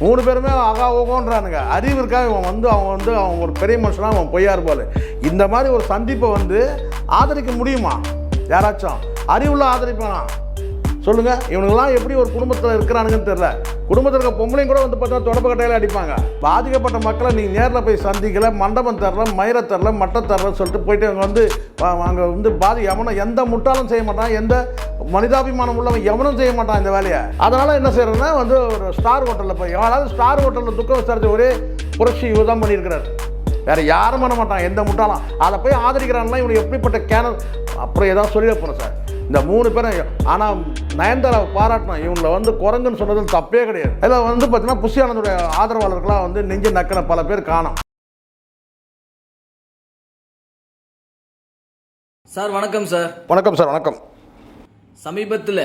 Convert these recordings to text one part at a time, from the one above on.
மூணு பேருமே ஆகா ஓகோன்றானுங்க. அறிவு இருக்கா இவன் வந்து அவன் வந்து அவன் ஒரு பெரிய மனுஷனாக அவன் பொய்யா இருப்பார் இந்த மாதிரி ஒரு சந்திப்பை வந்து ஆதரிக்க முடியுமா? யாராச்சும்? அறிவுள்ள ஆதரிப்பானா? சொல்லுங்கள் இவனுங்கெல்லாம் எப்படி ஒரு குடும்பத்தில் இருக்கிறானுங்கன்னு தெரில குடும்பத்தில் இருக்க பொம்பளையும் கூட வந்து பார்த்தா தொடப்பு கட்டையில் அடிப்பாங்க. பாதிக்கப்பட்ட மக்களை நீங்கள் நேரில் போய் சந்திக்கல மண்டபம் தரல மயிரை தரல மட்டை தரலன்னு சொல்லிட்டு போயிட்டு அவங்க வந்து அங்கே வந்து பாதி எவனும் எந்த முட்டாளும் செய்ய மாட்டான் எந்த மனிதாபிமானம் உள்ளவன் எவனும் செய்ய மாட்டான் இந்த வேலையை. அதனால் என்ன செய்யறதுன்னா வந்து ஒரு ஸ்டார் ஹோட்டலில் போய் எவனாவது ஸ்டார் ஹோட்டலில் துக்கம் விசாரித்த ஒரே புரட்சி இவர் தான் பண்ணியிருக்கிறார். வேற யாரும் பண்ண மாட்டான் எந்த முட்டாளும். அதை போய் ஆதரிக்கிறான்லாம் இவனுக்கு எப்படிப்பட்ட கேனல் அப்புறம் ஏதாவது சொல்லிட போகிறேன் சார். இந்த மூணு பேரும் ஆனால் நயன்தாராவை பாராட்டணும் இவங்களை வந்து குரங்குன்னு சொன்னது தப்பே கிடையாது. இதில் வந்து பார்த்தீங்கன்னா புஷியானந்தோடைய ஆதரவாளர்களாக வந்து நெஞ்சு நக்கின பல பேர் காணும். சார் வணக்கம் சார். வணக்கம் சார் வணக்கம். சமீபத்தில்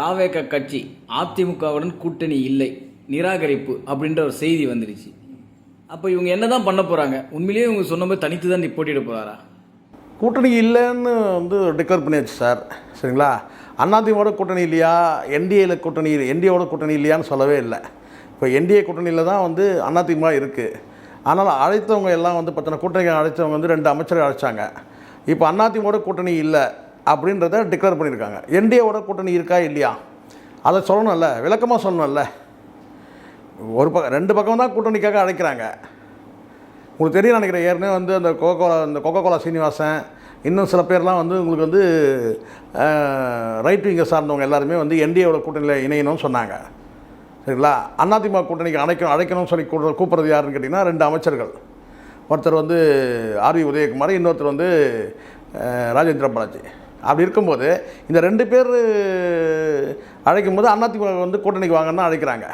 தாவேக கட்சி அதிமுகவுடன் கூட்டணி இல்லை நிராகரிப்பு அப்படின்ற ஒரு செய்தி வந்துருச்சு அப்போ இவங்க என்னதான் பண்ண போறாங்க? உண்மையிலேயே இவங்க சொன்ன மாதிரி தனித்து தான் போட்டியிட போறாரா? கூட்டணி இல்லைன்னு வந்து டிக்ளேர் பண்ணியாச்சு சார். சரிங்களா? அண்ணாதிமுக கூட்டணி இல்லையா? என்டிஏல கூட்டணி என்டிஏவோட கூட்டணி இல்லையான்னு சொல்லவே இல்லை. இப்போ என்டிஏ கூட்டணியில் தான் வந்து அதிமுக இருக்குது ஆனால் அழைத்தவங்க எல்லாம் வந்து பார்த்தோன்னா கூட்டணி அழைத்தவங்க வந்து ரெண்டு அமைச்சர்கள் அழைச்சாங்க. இப்போ அதிமுக கூட்டணி இல்லை அப்படின்றத டிக்ளேர் பண்ணியிருக்காங்க. என்டிஏவோட கூட்டணி இருக்கா இல்லையா? அதை சொல்லணும்ல விளக்கமாக சொல்லணும்ல. ஒரு பக்கம் ரெண்டு பக்கம் தான் கூட்டணிக்காக அழைக்கிறாங்க. உங்களுக்கு தெரியும் நினைக்கிறேன் ஏற்கனவே வந்து அந்த கோகோலா அந்த கோலா சீனிவாசன் இன்னும் சில பேர்லாம் வந்து உங்களுக்கு வந்து ரைட் விங்கை சார்ந்தவங்க எல்லாருமே வந்து என்டிஏவோட கூட்டணியில் இணையணும்னு சொன்னாங்க. சரிங்களா? அதிமுக கூட்டணிக்கு அழைக்கணும் அழைக்கணும்னு சொல்லி கூப்பிட கூப்பிட்றது யாருன்னு கேட்டிங்கன்னா ரெண்டு அமைச்சர்கள். ஒருத்தர் வந்து ஆர்வி உதயகுமார் இன்னொருத்தர் வந்து ராஜேந்திர பாலாஜி. அப்படி இருக்கும்போது இந்த ரெண்டு பேர் அழைக்கும் போது அதிமுக வந்து கூட்டணிக்கு வாங்கன்னு அழைக்கிறாங்க.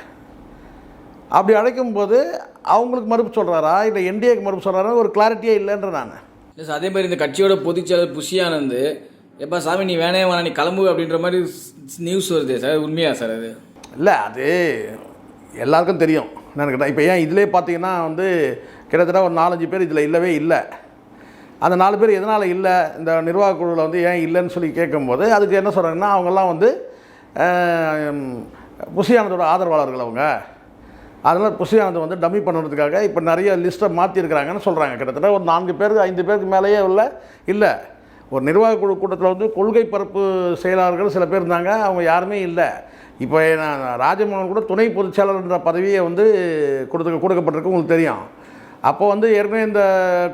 அப்படி அழைக்கும்போது அவங்களுக்கு மறுப்பு சொல்கிறாரா இல்லை என்டிஏக்கு மறுப்பு சொல்கிறாரா ஒரு கிளாரிட்டியே இல்லைன்ற நான். இல்லை சார் அதே மாதிரி இந்த கட்சியோட பொதுச்செயலர் புஷியானந்து எப்போ எப்பா சாமி நீ வேணே வேணா நீ கிளம்பு அப்படின்ற மாதிரி நியூஸ் வருது சார் உண்மையா சார் அது? இல்லை அது எல்லாருக்கும் தெரியும். என்னன்னு கேட்டால் இப்போ ஏன் இதிலே பார்த்தீங்கன்னா வந்து கிட்டத்தட்ட ஒரு நாலஞ்சு பேர் இதில் இல்லவே இல்லை. அந்த நாலு பேர் எதனால் இல்லை? இந்த நிர்வாக குழுவில் வந்து ஏன் இல்லைன்னு சொல்லி கேட்கும்போது அதுக்கு என்ன சொல்கிறாங்கன்னா அவங்கெல்லாம் வந்து புஷியானதோட ஆதரவாளர்கள் அவங்க. அதனால் புஷியானந்த் வந்து டம்மி பண்ணுறதுக்காக இப்போ நிறைய லிஸ்ட்டை மாற்றிருக்கிறாங்கன்னு சொல்கிறாங்க. கிட்டத்தட்ட ஒரு நான்கு பேருக்கு ஐந்து பேருக்கு மேலேயே உள்ள இல்லை. ஒரு நிர்வாக குழு கூட்டத்தில் வந்து கொள்கை பரப்பு செயலாளர்கள் சில பேர் இருந்தாங்க அவங்க யாருமே இல்லை. இப்போ நான் ராஜமோகன் கூட துணை பொதுச் செயலாளர்ன்ற பதவியை வந்து கொடுத்து கொடுக்கப்பட்டிருக்கு உங்களுக்கு தெரியும். அப்போ வந்து ஏற்கனவே இந்த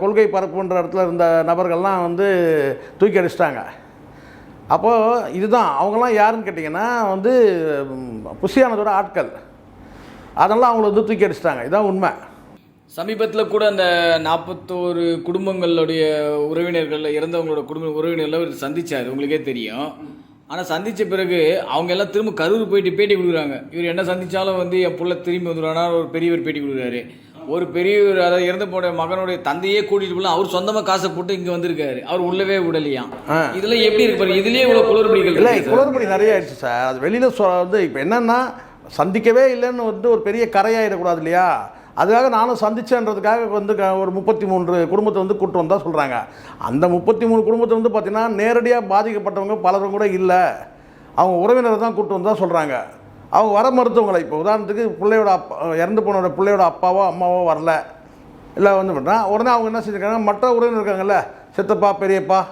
கொள்கை பரப்புன்ற இடத்துல இருந்த நபர்கள்லாம் வந்து தூக்கி அடிச்சிட்டாங்க. அப்போது இதுதான் அவங்கெல்லாம் யாருன்னு கேட்டிங்கன்னா வந்து புஷியானதோட ஆட்கள். அதெல்லாம் அவங்கள வந்து தூக்கி அடிச்சிட்டாங்க. இதான் உண்மை. சமீபத்தில் கூட அந்த நாற்பத்தோரு குடும்பங்களுடைய உறவினர்கள் இறந்தவங்களோட குடும்ப உறவினர்களை அவர் சந்திச்சார். உங்களுக்கே தெரியும். ஆனால் சந்தித்த பிறகு அவங்க எல்லாம் திரும்ப கரூர் போயிட்டு பேட்டி கொடுக்குறாங்க. இவர் என்ன சந்திச்சாலும் வந்து என் புள்ள திரும்பி வந்துடுவானா ஒரு பெரியவர் பேட்டி கொடுக்குறாரு. ஒரு பெரியவர் அதாவது இறந்து போன மகனுடைய தந்தையே கூட்டிட்டு போல அவர் சொந்தமா காசை போட்டு இங்க வந்திருக்காரு. அவர் உள்ளவே விடலையாம். இதெல்லாம் எப்படி இருக்கு பாருங்க. இதுலயே இவ்வளவு குளறுபடிகள் இல்லை. குளறுபடி நிறைய ஆயிடுச்சு சார். அது வெளியில் வந்து இப்போ என்னென்னா சந்திக்கவே இல்லைன்னு வந்து ஒரு பெரிய கரையாயிடக்கூடாது இல்லையா? அதுக்காக நானும் சந்திச்சேன்றதுக்காக வந்து க- ஒரு முப்பத்தி மூன்று குடும்பத்தை வந்து கூட்டு வந்தால் சொல்கிறாங்க அந்த முப்பத்தி மூணு குடும்பத்தை வந்து பார்த்திங்கன்னா நேரடியாக பாதிக்கப்பட்டவங்க பலரும் கூட இல்லை. அவங்க உறவினரை தான் கூட்டு வந்தால் சொல்கிறாங்க அவங்க வர மருத்துவங்களை இப்போ உதாரணத்துக்கு பிள்ளையோட அப்பா இறந்து போனோட பிள்ளையோட அப்பாவோ அம்மாவோ வரல. இல்லை வந்து பண்ணா உடனே அவங்க என்ன செஞ்சுருக்காங்க மற்ற உறவினர் இருக்காங்கல்ல சித்தப்பா பெரியப்பா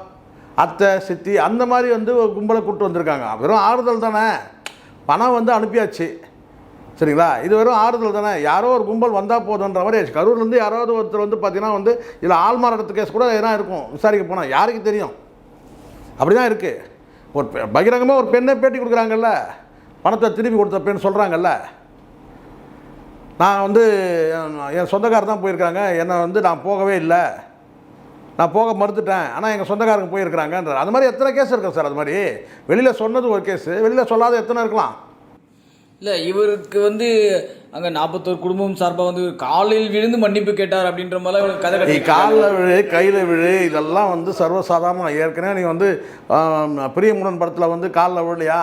அத்தை சித்தி அந்த மாதிரி வந்து கும்பலை கூப்பிட்டு வந்திருக்காங்க. வெறும் ஆறுதல் தானே? பணம் வந்து அனுப்பியாச்சு. சரிங்களா? இது வெறும் ஆறுதல் தானே. யாரோ ஒரு கும்பல் வந்தால் போதுன்ற மாதிரி ஆச்சு கரூர்லேருந்து யாராவது ஒருத்தர் வந்து பார்த்தீங்கன்னா வந்து இதில் ஆள்மாறாட்டத்து கேஸ் கூட எதனா இருக்கும். விசாரிக்க போனால் யாருக்கு தெரியும்? அப்படி தான் இருக்குது ஒரு பெ- பகிரங்கமாக ஒரு பெண்ணை பேட்டி கொடுக்குறாங்கல்ல. பணத்தை திருப்பி கொடுத்த பெண் சொல்கிறாங்கல்ல நான் வந்து என் என் சொந்தக்காரர் தான் போயிருக்காங்க. என்னை வந்து நான் போகவே இல்லை. நான் போக மறுத்துட்டேன். ஆனால் எங்கள் சொந்தக்காரங்க போயிருக்கிறாங்கன்ற அது மாதிரி எத்தனை கேஸ் இருக்கு சார் அது மாதிரி? வெளியில் சொன்னது ஒரு கேஸு வெளியில் சொல்லாத எத்தனை இருக்கலாம்? இல்ல இவருக்கு வந்து அங்க நாற்பத்தோரு குடும்பம் சார்பா வந்து காலில் விழுந்து மன்னிப்பு கேட்டார் அப்படின்ற மாதிரி கதை காலில் விழு கையில் விழு. இதெல்லாம் வந்து சர்வசாதாரணம். ஏற்கனவே நீ வந்து பிரியமுடன் படத்தில் வந்து காலில் விழலையா?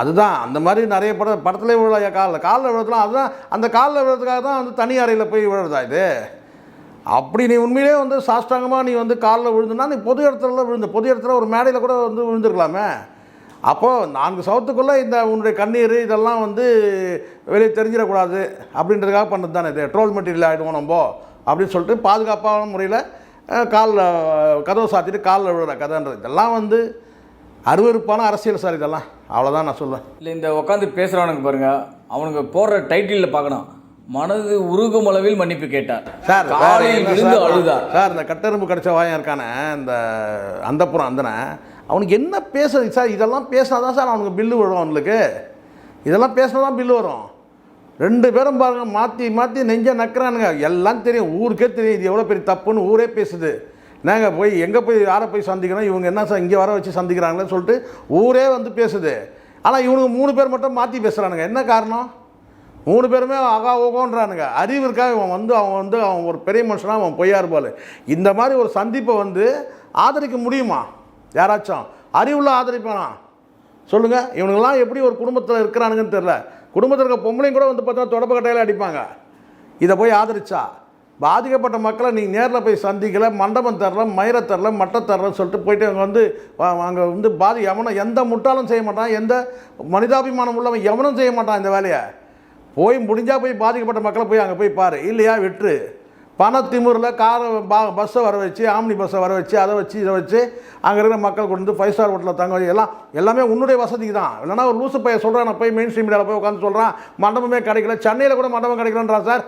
அதுதான். அந்த மாதிரி நிறைய பட படத்துலேயே விழலையா காலில்? காலில் விழுறதுலாம் அதுதான் அந்த காலில் விழுறதுக்காக தான் வந்து தனி அறையில் போய் விழுறதா இது? அப்படி நீ உண்மையிலே வந்து சாஷ்டாங்கமாக நீ வந்து காலில் விழுந்துனா நீ பொது இடத்துல விழுந்த பொது இடத்துல ஒரு மேடையில் கூட வந்து விழுந்துருக்கலாமே. அப்போது நான்கு சவத்துக்குள்ளே இந்த உன்னுடைய கண்ணீர் இதெல்லாம் வந்து வெளியே தெரிஞ்சிடக்கூடாது அப்படின்றதுக்காக பண்ணது தானே இது? ட்ரோல் மெட்டீரியல் ஆகிடுவோம் நம்ம. அப்படின்னு சொல்லிட்டு பாதுகாப்பான முறையில் காலில் கதவை சாத்திட்டு காலில் விழுற கதைன்றது. இதெல்லாம் வந்து அருவருப்பான அரசியல் சார் இதெல்லாம். அவ்வளோதான் நான் சொல்லுவேன் இல்லை இந்த உட்காந்து பேசுகிறவனுக்கு பாருங்கள் அவனுக்கு போடுற டைட்டிலில் பார்க்கணும். மனது உருகும் அளவில் மன்னிப்பு கேட்டார். சார் காலையில் விழுந்து சார்? அழுதார். சார் இந்த கட்டெரும்பு கடிச்ச வாயன் இருக்கானே இந்த அந்தப்புறம் அந்தனை அவனுக்கு என்ன பேசுறது? சார் இதெல்லாம் பேசினா தான் சார் அவனுக்கு பில்லு வரும் அவனுக்கு. இதெல்லாம் பேசினா தான் பில்லு வரும். ரெண்டு பேரும் பாருங்க மாற்றி மாற்றி நெஞ்ச நக்கிறானுங்க. எல்லாம் தெரியும் ஊருக்கே தெரியும் இது எவ்வளோ பெரிய தப்புன்னு ஊரே பேசுது. நாங்கள் போய் எங்கே போய் யாரை போய் சந்திக்கிறோம்? இவங்க என்ன சார் இங்கே வர வச்சு சந்திக்கிறாங்களேன்னு சொல்லிட்டு ஊரே வந்து பேசுது. ஆனால் இவனுங்க மூணு பேர் மட்டும் மாற்றி பேசுகிறானுங்க என்ன காரணம்? மூணு பேருமே ஆகா ஓகோன்றானுங்க. அறிவு இருக்கா இவன் வந்து அவன் வந்து அவன் ஒரு பெரிய மனுஷனாக அவன் பொய்யா இருப்பாள் இந்த மாதிரி ஒரு சந்திப்பை வந்து ஆதரிக்க முடியுமா? யாராச்சும்? அறிவுள்ள ஆதரிப்பானா? சொல்லுங்கள் இவனுங்கெல்லாம் எப்படி ஒரு குடும்பத்தில் இருக்கிறானுங்கன்னு தெரில குடும்பத்தில் இருக்க பொம்பளையும் கூட வந்து பார்த்தா தொடப்ப கட்டையில் அடிப்பாங்க. இதை போய் ஆதரிச்சா? பாதிக்கப்பட்ட மக்களை நீங்கள் நேரில் போய் சந்திக்கல மண்டபம் தரல மயிரை தரல மட்டை தரலன்னு சொல்லிட்டு போயிட்டு அங்கே வந்து அங்கே வந்து பாதி எவனும் எந்த முட்டாளும் செய்ய மாட்டான் எந்த மனிதாபிமானம் உள்ளவன் எவனும் செய்ய மாட்டான் இந்த வேலையை. போய் முடிஞ்சால் போய் பாதிக்கப்பட்ட மக்களை போய் அங்கே போய் பாரு. இல்லையா விட்டுரு. பண திமுறில் காரை பா பஸ்ஸை வர வச்சு ஆம்னி பஸ்ஸை வர வச்சு அதை வச்சு இதை வச்சு அங்கே இருக்கிற மக்கள் கொண்டு வந்து ஃபைவ் ஸ்டார் ஹோட்டலில் தங்க வச்சு எல்லாம் எல்லாமே உன்னுடைய வசதிக்கு தான் இல்லைனா ஒரு லூசு பையன் சொல்கிறேன் நான் போய் மெயின் ஸ்ட்ரீம் மீடியாவில் போய் உட்காந்து சொல்கிறான் மண்டபமே கிடைக்கல. சென்னையில் கூட மண்டபம் கிடைக்கலன்றான் சார்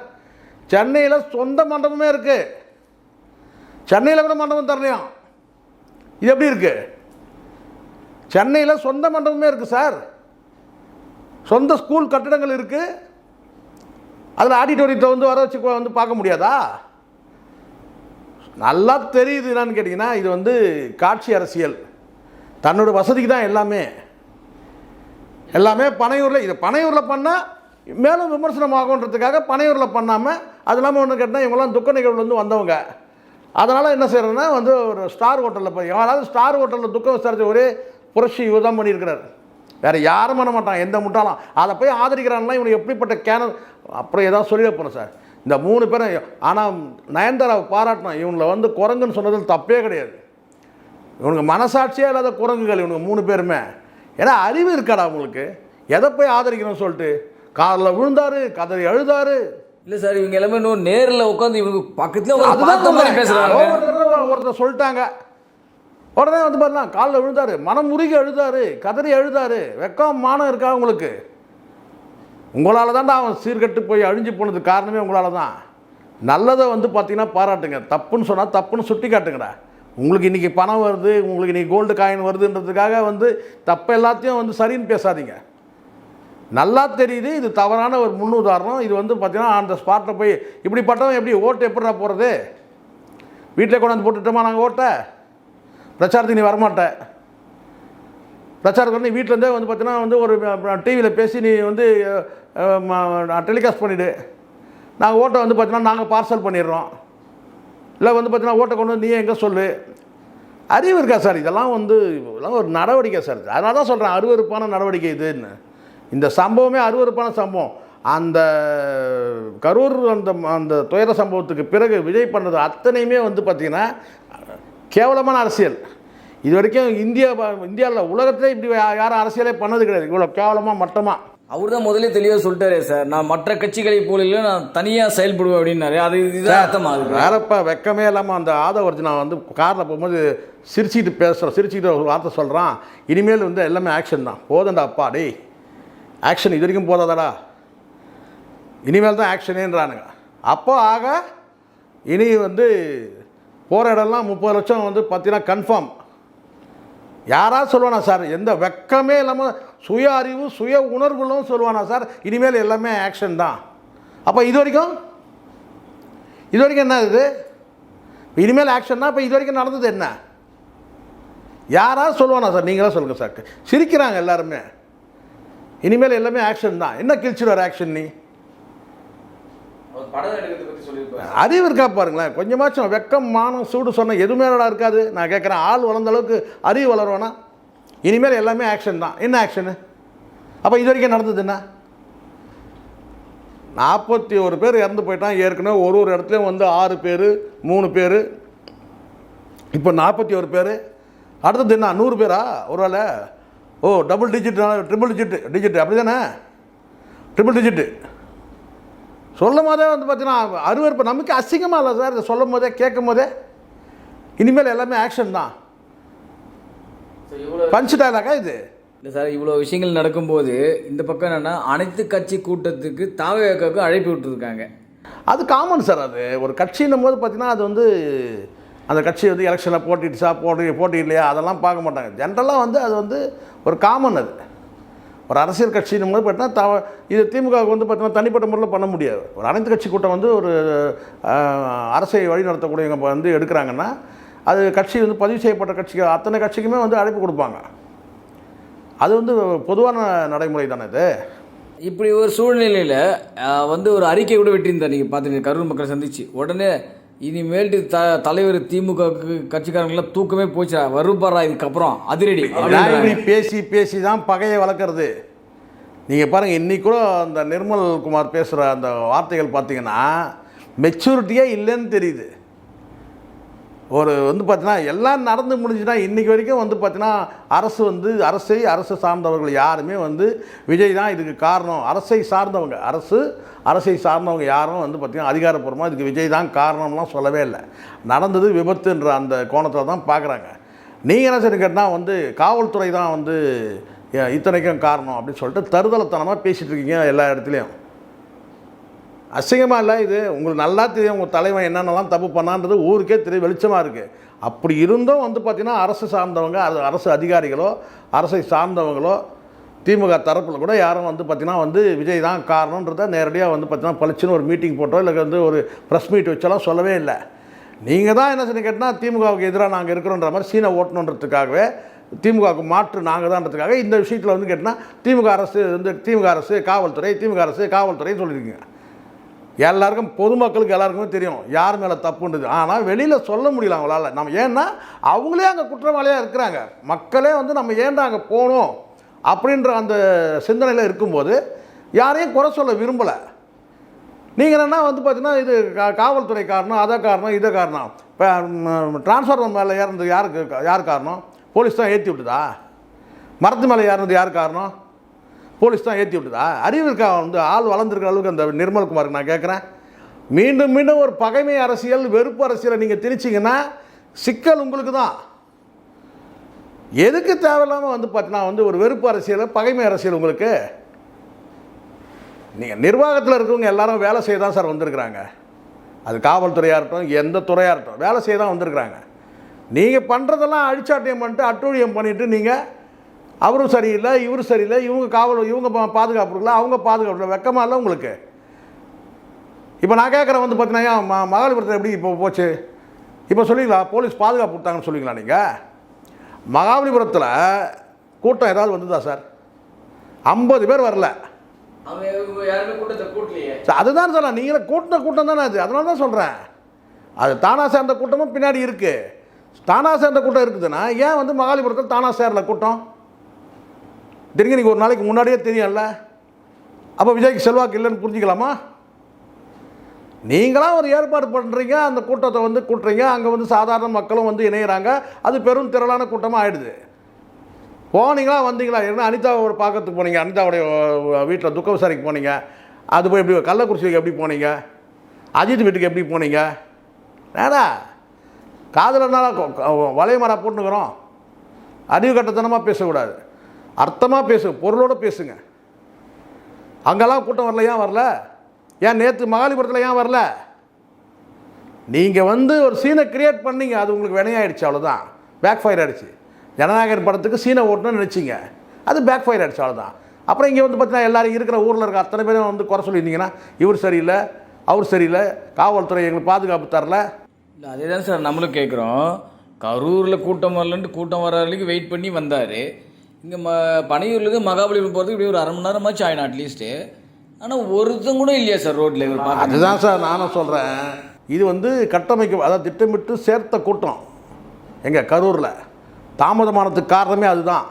சென்னையில் சொந்த மண்டபமே இருக்குது சென்னையில் கூட மண்டபம் தரலையாம் இது எப்படி இருக்குது சென்னையில் சொந்த மண்டபமே இருக்குது சார் சொந்த ஸ்கூல் கட்டிடங்கள் இருக்குது அதில் ஆடிட்டோரியத்தை வந்து வர வச்சு வந்து பார்க்க முடியாதா? நல்லா தெரியுது என்னன்னு கேட்டிங்கன்னா இது வந்து காட்சி அரசியல். தன்னோட வசதிக்கு தான் எல்லாமே. எல்லாமே பனையூரில் இது பனையூரில் பண்ணால் மேலும் விமர்சனம் ஆகுன்றதுக்காக பனையூரில் பண்ணாமல் அது இல்லாமல் ஒன்று கேட்டால் இவங்களாம் துக்க நிகழ்வுலேருந்து வந்தவங்க. அதனால் என்ன செய்கிறேன்னா வந்து ஒரு ஸ்டார் ஹோட்டலில் போய் யாராவது ஸ்டார் ஹோட்டலில் துக்கம் விசாரித்த ஒரே புரட்சி இவர் தான் பண்ணியிருக்கிறார். வேறு யாரும் பண்ண மாட்டான் எந்த முட்டாளும் அதை போய் ஆதரிக்கிறான்லாம் இவனுக்கு எப்படிப்பட்ட கேனல் அப்புறம் ஏதாவது சொல்லிட போகிறேன் சார். இந்த மூணு பேரும் ஆனால் நயன்தாராவை பாராட்டணும் இவங்களை வந்து குரங்குன்னு சொன்னதில் தப்பே கிடையாது. இவனுக்கு மனசாட்சியே இல்லாத குரங்குகள் இவனுக்கு மூணு பேருமே. ஏன்னா அறிவு இருக்காடா உங்களுக்கு எதை போய் ஆதரிக்கணும்னு சொல்லிட்டு? காலில் விழுந்தாரு கதறி அழுதாரு. இல்லை சார் இவங்க எல்லாமே இன்னும் நேரில் உட்காந்து இவங்க பக்கத்துல ஒருத்தர் சொல்லிட்டாங்க. உடனே வந்து பாருலாம் காலில் விழுந்தாரு. மனம் உருகி அழுதாரு. கதறி அழுதாரு. வெக்கம் மானம் இருக்கா உங்களுக்கு? உங்களால் தான்டா அவன் சீர்கெட்டு போய் அழிஞ்சு போனது காரணமே உங்களால் தான் நல்லதை வந்து பார்த்தீங்கன்னா பாராட்டுங்க. தப்புன்னு சொன்னால் தப்புன்னு சுட்டி காட்டுங்கடா. உங்களுக்கு இன்றைக்கி பணம் வருது உங்களுக்கு இன்றைக்கி கோல்டு காயின் வருதுன்றதுக்காக வந்து தப்பு எல்லாத்தையும் வந்து சரின்னு பேசாதீங்க. நல்லா தெரியுது இது தவறான ஒரு முன்னுதாரணம். இது வந்து பார்த்தீங்கன்னா அந்த ஸ்பாட்டில் போய் இப்படிப்பட்டவன் எப்படி ஓட்டு எப்படிடா போகிறது வீட்டில் கொண்டாந்து போட்டுட்டோமா நாங்கள் ஓட்டை? பிரச்சாரத்துக்கு நீ வரமாட்ட. பிரச்சாரத்துக்கு நீ வீட்டிலேருந்தே வந்து பார்த்தீங்கன்னா வந்து ஒரு டிவியில் பேசி நீ வந்து டெலிகாஸ்ட் பண்ணிவிடு நாங்கள் ஓட்டை வந்து பார்த்தீங்கன்னா நாங்கள் பார்சல் பண்ணிடுறோம். இல்லை வந்து பார்த்தீங்கன்னா ஓட்டை கொண்டு வந்து நீ எங்கே சொல்லு. அறிவு இருக்கா சார்? இதெல்லாம் வந்து இதெல்லாம் ஒரு நடவடிக்கை சார். அதனால தான் சொல்கிறேன் அருவருப்பான நடவடிக்கை இதுன்னு. இந்த சம்பவமே அருவருப்பான சம்பவம். அந்த கரூர் அந்த அந்த துயர சம்பவத்துக்கு பிறகு விஜய் பண்ணது அத்தனையுமே வந்து பார்த்திங்கன்னா கேவலமான அரசியல். இது வரைக்கும் இந்தியா இந்தியாவில் உலகத்திலே இப்படி யாரும் அரசியலே பண்ணது கிடையாது. இவ்வளோ கேவலமாக மட்டமாக அவர் தான் முதல்ல தெளிவாக சொல்லிட்டாரே சார். நான் மற்ற கட்சிகளை போல இல்லை நான் தனியாக செயல்படுவேன் அப்படின்னாரு. அது இதுதான் அர்த்தமா அதுக்கு வேறப்பா வெக்கமே இல்லாமல் அந்த ஆதவர்ஜி நான் வந்து காரில் போகும்போது சிரிச்சுக்கிட்டு பேசுகிறேன் சிரிச்சுக்கிட்டு ஒரு வார்த்தை சொல்கிறான் இனிமேல் வந்து எல்லாமே ஆக்ஷன் தான். போதண்டா அப்பா டேய். ஆக்ஷன் இது வரைக்கும் போதாதாடா. இனிமேல் தான் ஆக்ஷனேன்றானுங்க அப்போ ஆக இனி வந்து போகிற இடம்லாம் முப்பது லட்சம் வந்து பார்த்தீங்கன்னா கன்ஃபார்ம் யாராவது சொல்லுவானா சார்? எந்த வெக்கமே இல்லாமல் சுய அறிவு சுய உணர்வுகளும் சொல்லுவானா சார்? இனிமேல் எல்லாமே ஆக்ஷன் தான். அப்போ இது வரைக்கும்? இது வரைக்கும் என்ன இது? இனிமேல் ஆக்ஷன்னா இப்போ இது வரைக்கும் நடந்தது என்ன? யாராவது சொல்லுவானா சார்? நீங்களாக சொல்லுங்கள் சார். சிரிக்கிறாங்க எல்லாருமே. இனிமேல் எல்லாமே ஆக்ஷன் தான். என்ன கிழிச்சிடுவார் ஆக்ஷன் நீ? அறிவு இருக்கா பாருங்களேன் கொஞ்சமாச்சும் வெக்கம் மானம் சூடு சொன்ன எதுவுமே நல்லா இருக்காது. நான் கேட்குறேன் ஆள் வளர்ந்த அளவுக்கு அறிவு வளருவானா இனிமேல் எல்லாமே ஆக்ஷன் தான். என்ன ஆக்ஷனு அப்போ இது வரைக்கும் நடந்தது என்ன? நாற்பத்தி ஒரு பேர் இறந்து போயிட்டான் ஏற்கனவே ஒரு ஒரு இடத்துலையும் வந்து ஆறு பேர் மூணு பேர். இப்போ நாற்பத்தி ஒரு பேர். அடுத்தது என்ன? நூறு பேரா? ஒருவேளை ஓ double digit triple digit digit அப்படி தானே ட்ரிபிள் டிஜிட்டு சொல்லும் போதே வந்து பார்த்தீங்கன்னா அருவருப்பு நமக்கு அசிங்கமாக இல்லை சார். இதை சொல்லும் போதே கேட்கும் போதே இனிமேல் எல்லாமே ஆக்ஷன் தான். பஞ்ச் டயலாகா இது? இல்லை சார் இவ்வளோ விஷயங்கள் நடக்கும்போது இந்த பக்கம் என்னன்னா அனைத்து கட்சி கூட்டத்துக்கு தாவேக்காவுக்கு அழைப்பு விட்டுருக்காங்க. அது காமன் சார் அது. ஒரு கட்சின்னும் போது பார்த்தீங்கன்னா அது வந்து அந்த கட்சி வந்து எலெக்ஷனில் போட்டிடுச்சா போட்டி போட்டி இல்லையா அதெல்லாம் பார்க்க மாட்டாங்க. ஜென்ரலாக வந்து அது வந்து ஒரு காமன் அது. ஒரு அரசியல் கட்சியின் போது பார்த்தீங்கன்னா தவ இது திமுகவுக்கு வந்து பார்த்தீங்கன்னா தனிப்பட்ட முறையில் பண்ண முடியாது. ஒரு அனைத்து கட்சி கூட்டம் வந்து ஒரு அரசை வழி நடத்தக்கூடியவங்க வந்து எடுக்கிறாங்கன்னா அது கட்சி வந்து பதிவு செய்யப்பட்ட கட்சிக்கு அத்தனை கட்சிக்குமே வந்து அழைப்பு கொடுப்பாங்க. அது வந்து பொதுவான நடைமுறை தானே இது? இப்படி ஒரு சூழ்நிலையில் வந்து ஒரு அறிக்கை கூட விட்டிருந்தார் நீங்கள் பார்த்துருங்க கரூர் மக்களை சந்திச்சு. உடனே இனிமேல்ட்டு த தலைவர் திமுகவுக்கு கட்சிக்காரங்களாம் தூக்கமே போச்சா வருப்பாரா இதுக்கப்புறம் அதிரடி. பேசி பேசி தான் பகையை வளர்க்குறது. நீங்கள் பாருங்கள் இன்னைக்கு கூட அந்த நிர்மல் குமார் பேசுகிற அந்த வார்த்தைகள் பார்த்தீங்கன்னா மெச்சூரிட்டியே இல்லைன்னு தெரியுது. ஒரு வந்து பார்த்தீங்கன்னா எல்லாம் நடந்து முடிஞ்சுன்னா இன்றைக்கி வரைக்கும் வந்து பார்த்தீங்கன்னா அரசு வந்து அரசை அரசு சார்ந்தவர்கள் யாருமே வந்து விஜய் தான் இதுக்கு காரணம். அரசை சார்ந்தவங்க அரசு அரசை சார்ந்தவங்க யாரும் வந்து பார்த்திங்கன்னா அதிகாரப்பூர்வமாக இதுக்கு விஜய் தான் காரணம்லாம் சொல்லவே இல்லை. நடந்தது விபத்துன்ற அந்த கோணத்தில் தான் பார்க்குறாங்க நீங்கள் என்ன சரி கேட்டால் வந்து காவல்துறை தான் வந்து இத்தனைக்கும் காரணம் அப்படின்னு சொல்லிட்டு தருதலத்தனமாக பேசிகிட்டு இருக்கீங்க எல்லா இடத்துலையும். அசிங்கமாக இல்லை இது. உங்களுக்கு நல்லா தெரியும் உங்கள் தலைவன் என்னென்னலாம் தப்பு பண்ணான்றது ஊருக்கே தெரிய வெளிச்சமாக இருக்குது அப்படி இருந்தும் வந்து பார்த்திங்கன்னா அரசு சார்ந்தவங்க அது அரசு அதிகாரிகளோ அரசை சார்ந்தவங்களோ திமுக தரப்பில் கூட யாரும் வந்து பார்த்திங்கன்னா வந்து விஜய் தான் காரணன்றதை நேரடியாக வந்து பார்த்திங்கன்னா பளிச்சுன்னு ஒரு மீட்டிங் போட்டோ இல்லை வந்து ஒரு ப்ரெஸ் மீட் வச்செல்லாம் சொல்லவே இல்லை. நீங்கள் தான் என்ன சொல்லி கேட்டால் திமுகவுக்கு எதிராக நாங்கள் இருக்கிறோன்ற மாதிரி சீனை ஓட்டணுன்றதுக்காகவே திமுகவுக்கு மாற்று நாங்கள் தான்றதுக்காக இந்த விஷயத்தில் வந்து கேட்டால் திமுக அரசு வந்து திமுக அரசு காவல்துறை திமுக அரசு காவல்துறைன்னு சொல்லியிருக்கீங்க. எல்லாருக்கும் பொதுமக்களுக்கு எல்லாருக்குமே தெரியும். யார் மேலே தப்புன்றது. ஆனால் வெளியில் சொல்ல முடியல அவங்களால. நம்ம ஏன்னா அவங்களே அங்கே குற்றவாளியாக இருக்கிறாங்க. மக்களே வந்து நம்ம ஏன்டா அங்கே போகணும்? அப்படின்ற அந்த சிந்தனையில் இருக்கும்போது யாரையும் குறை சொல்ல விரும்பலை. நீங்கள் என்ன வந்து பார்த்தீங்கன்னா இது காவல்துறை காரணம் அதை காரணம் இதை காரணம். இப்போ டிரான்ஸ்ஃபார்மர் மேலே ஏறினது யாருக்கு யார் காரணம்? போலீஸ் தான் ஏற்றி விட்டுதா? மரத்து மேலே ஏறினது யார் காரணம்? போலீஸ் தான் ஏற்றி விட்டுதா. அறிவு இருக்கா வந்து ஆள் வளர்ந்துருக்கிற அளவுக்கு அந்த நிர்மல்குமாருக்கு நான் கேட்குறேன் மீண்டும் மீண்டும் ஒரு பகைமை அரசியல் வெறுப்பு அரசியலை நீங்கள் திணிச்சிங்கன்னா சிக்கல் உங்களுக்கு தான் எதுக்கு தேவையில்லாமல் வந்து பார்த்தீங்கன்னா வந்து ஒரு வெறுப்பு அரசியல் பகைமை அரசியல் உங்களுக்கு? நீங்கள் நிர்வாகத்தில் இருக்கவங்க எல்லாரும் வேலை செய்ய தான் சார் வந்திருக்கிறாங்க. அது காவல்துறையாக இருக்கட்டும் எந்த துறையாக இருக்கட்டும் வேலை செய்ய தான் வந்திருக்கிறாங்க. நீங்கள் பண்ணுறதெல்லாம் அழிச்சாட்டியம் பண்ணிட்டு அட்டூழியம் பண்ணிவிட்டு நீங்கள் அவரும் சரியில்லை இவரும் சரியில்லை இவங்க காவல் இவங்க பாதுகாப்பு இல்லை அவங்க பாதுகாப்பு இல்லை வெக்கமாக இல்லை உங்களுக்கு. இப்போ நான் கேட்குறேன் வந்து பார்த்தீங்கன்னா ம மகாபலிபுரத்தில் எப்படி இப்போ போச்சு? இப்போ சொல்லுவீங்களா போலீஸ் பாதுகாப்பு கொடுத்தாங்கன்னு சொல்லுவீங்களா நீங்கள் மகாபலிபுரத்தில் கூட்டம் ஏதாவது வந்ததா சார்? ஐம்பது பேர் வரல. அதுதான் சார் நீங்களே கூட்டின கூட்டம் தானே அது அதனால தான் சொல்கிறேன் அது தானா சேர்ந்த கூட்டமும் பின்னாடி இருக்குது தானா சேர்ந்த கூட்டம் இருக்குதுன்னா ஏன் வந்து மகாலிபுரத்தில் தானா சேரல கூட்டம்? திடீர்னு நீங்கள் ஒரு நாளைக்கு முன்னாடியே தெரியும்ல. அப்போ விஜய்க்கு செல்வாக்கு இல்லைன்னு புரிஞ்சுக்கலாமா? நீங்களாம் ஒரு ஏற்பாடு பண்ணுறீங்க அந்த கூட்டத்தை வந்து கூட்டுறீங்க அங்கே வந்து சாதாரண மக்களும் வந்து இணையிறாங்க அது பெரும் திரளான கூட்டமாக ஆகிடுது போனீங்களா வந்தீங்களா? என்ன அனிதாவோட பார்க்கறதுக்கு போனீங்க அனிதாவுடைய வீட்டில் துக்க விசாரிக்கு போனீங்க. அது போய் எப்படி கள்ளக்குறிச்சிக்கு எப்படி போனீங்க? அஜித் வீட்டுக்கு எப்படி போனீங்க? ஏடா காதலனால வளையமரா போட்டுக்கிறோம் அறிவு கட்டத்தனமாக பேசக்கூடாது. அர்த்தமாக பேசு பொருளோடு பேசுங்க. அங்கெல்லாம் கூட்டம் வரல ஏன் வரல? ஏன் நேற்று மகாலிபுரத்தில் ஏன் வரல? நீங்கள் வந்து ஒரு சீனை கிரியேட் பண்ணீங்க அது உங்களுக்கு வினையாயிடுச்சு அவ்வளோதான் பேக் ஃபயர் ஆகிடுச்சு ஜனநாயகன் படத்துக்கு சீனை ஓட்டணும்னு நினச்சிங்க. அது பேக் ஃபயர் ஆகிடுச்சு அவ்வளோதான் அப்புறம் இங்கே வந்து பார்த்தீங்கன்னா எல்லோரும் இருக்கிற ஊரில் இருக்க அத்தனை பேரும் வந்து குறை சொல்லியிருந்தீங்கன்னா இவர் சரியில்லை அவர் சரியில்லை காவல்துறை எங்களுக்கு பாதுகாப்பு தரல. இல்லை அதே தான் சார் நம்மளும் கேட்குறோம் கரூரில் கூட்டம் வரலன்ட்டு கூட்டம் வர வரைக்கும் வெயிட் பண்ணி வந்தார். இங்கே ம பனையூர்லேருந்து மகாபலிபுரம் போகிறதுக்கு இப்படி ஒரு அரை மணி நேரமாச்சு ஆயிடும் அட்லீஸ்ட்டு ஆனால் ஒருத்தன் கூட இல்லையா சார் ரோட்டில் இவர் பார்க்க அதுதான் சார் நானும் சொல்கிறேன் இது வந்து கட்டமைக்க அதாவது திட்டமிட்டு சேர்த்த கூட்டம். எங்க கரூரில். தாமதமானதுக்கு காரணமே அதுதான்.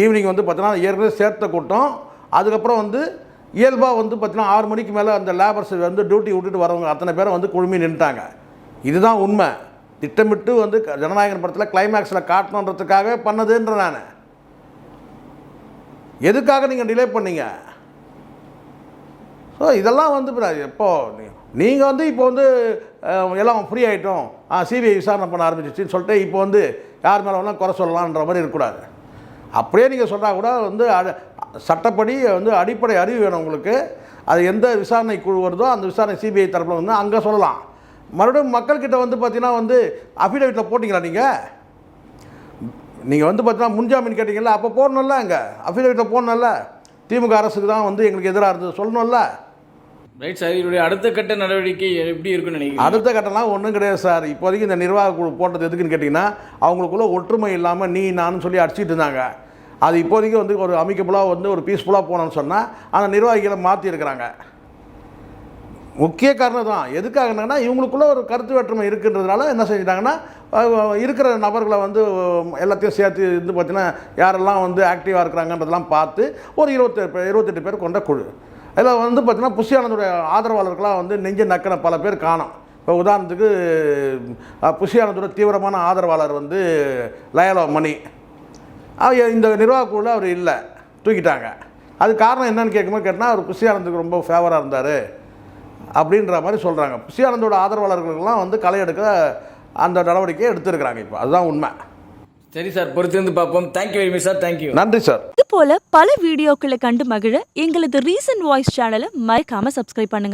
ஈவினிங் வந்து பார்த்தீங்கன்னா ஏற்கனவே சேர்த்த கூட்டம். அதுக்கப்புறம் வந்து இயல்பாக வந்து பார்த்தீங்கன்னா ஆறு மணிக்கு மேலே அந்த லேபர்ஸ் வந்து டியூட்டி விட்டுட்டு வரவங்க அத்தனை பேரும் வந்து குழுமி நின்றுட்டாங்க இதுதான் உண்மை. திட்டமிட்டு வந்து ஜனநாயகன் படத்தில் கிளைமேக்ஸில் காட்டணுன்றதுக்காக பண்ணதுன்ற நான். எதுக்காக நீங்கள் டிலே பண்ணீங்க? ஸோ இதெல்லாம் வந்து எப்போ நீங்கள் வந்து இப்போ வந்து எல்லாம் ஃப்ரீ ஆகிட்டோம் ஆ சிபிஐ விசாரணை பண்ண ஆரம்பிச்சிச்சின்னு சொல்லிட்டு இப்போ வந்து யார் மேலே வேணால் குறை சொல்லலான்ற மாதிரி இருக்கக்கூடாது. அப்படியே நீங்கள் சொன்னால் கூட வந்து சட்டப்படி வந்து அடிப்படை அறிவு வேணும் உங்களுக்கு. அது எந்த விசாரணை குழு வருதோ அந்த விசாரணை சிபிஐ தரப்பில் வந்து அங்கே சொல்லலாம். மறுபடியும் மக்கள்கிட்ட வந்து பார்த்தீங்கன்னா வந்து அஃபிடவிட்டில் போட்டிங்களா நீங்கள் நீங்கள் வந்து பார்த்தீங்கன்னா முன்ஜாமீன் கேட்டிங்கல்ல அப்போ போடணும்ல அங்கே. அஃபிடவிட்டில் போடணும்ல. திமுக அரசுக்கு தான் வந்து எங்களுக்கு எதிராக இருந்தது. சொல்லணும்ல. ரைட் சார் இதனுடைய அடுத்த கட்ட நடவடிக்கை எப்படி இருக்குன்னு நினைக்கிறீங்க? அடுத்த கட்டம்லாம் ஒன்றும் கிடையாது சார். இப்போதைக்கு இந்த நிர்வாக குழு போட்டது எதுக்குன்னு கேட்டிங்கன்னா அவங்களுக்குள்ள ஒற்றுமை இல்லாமல் நீ நான் சொல்லி அடிச்சிட்டு இருந்தாங்க. அது இப்போதைக்கு வந்து ஒரு அமைக்கபுளாக வந்து ஒரு பீஸ்ஃபுல்லாக போனோம்னு சொன்னால் அந்த நிர்வாகிகளை மாற்றிருக்கிறாங்க முக்கிய காரணம் தான். எதுக்காகனா இவங்களுக்குள்ள ஒரு கருத்து வேற்றுமை இருக்குன்றதுனால என்ன செஞ்சிட்டாங்கன்னா இருக்கிற நபர்களை வந்து எல்லாத்தையும் சேர்த்து இது பார்த்தீங்கன்னா யாரெல்லாம் வந்து ஆக்டிவாக இருக்கிறாங்கன்றதெல்லாம் பார்த்து ஒரு இருபத்தெட்டு இருபத்தெட்டு பேர் கொண்ட குழு. அதில் வந்து பார்த்தீங்கன்னா புஷியானந்தோடைய ஆதரவாளர்களாக வந்து நெஞ்ச நக்கின பல பேர் காணும். இப்போ உதாரணத்துக்கு புஷியானந்தோட தீவிரமான ஆதரவாளர் வந்து லயலோ மணி. இந்த நிர்வாக குழு அவர் இல்லை. தூக்கிட்டாங்க. அது காரணம் என்னன்னு கேட்கும்போது கேட்டால் அவர் புஷியானந்துக்கு ரொம்ப ஃபேவராக இருந்தார். அப்படின்ற மாதிரி சொல்கிறாங்க புஷியானந்தோட ஆதரவாளர்களுக்கெல்லாம் வந்து களை எடுக்க அந்த நடவடிக்கையை எடுத்திருக்கிறாங்க இப்போ. அதுதான் உண்மை. சரி சார் பொறுத்திருந்து பார்ப்போம். Thank you very much sir thank you நன்றி சார் இது போல பல வீடியோக்களை கண்டு மகிழ எங்களது ரீசன்ட் வாய்ஸ் சேனலை மறக்காம சப்ஸ்கிரைப் பண்ணுங்க.